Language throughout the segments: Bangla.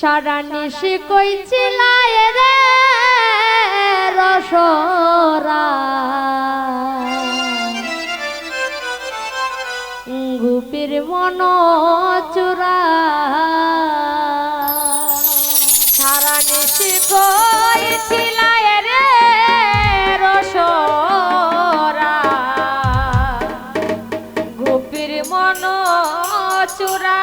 সারা নিশি কইছিলায় রে রসরা? গুপির মন চোরা সারা নিশি কইছিলায় রে রসরা? গুপির মন চোরা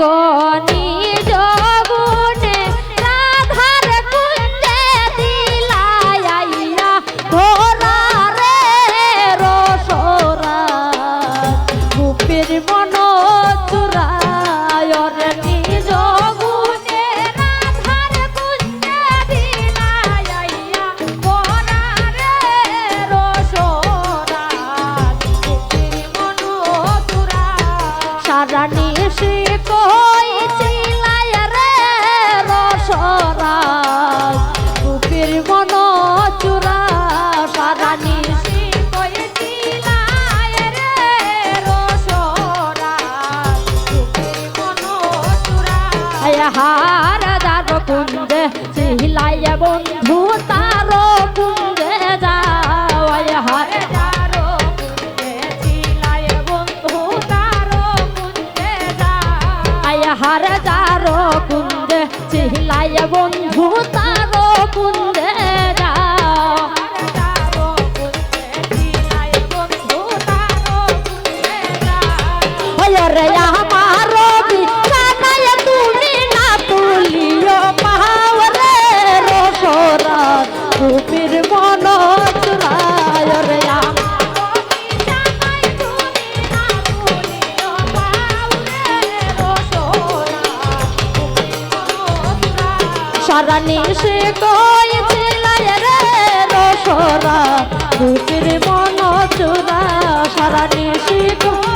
গণি বন্ধু তারো কুঞ্জে যাওয়ায় হায় হারে যারো কুঞ্জে চিহিলায় বন্ধু তারো কুঞ্জে সারা নিশে কয়েছিল রে রসরা খুশির মন চোরা সারা নিশে কয়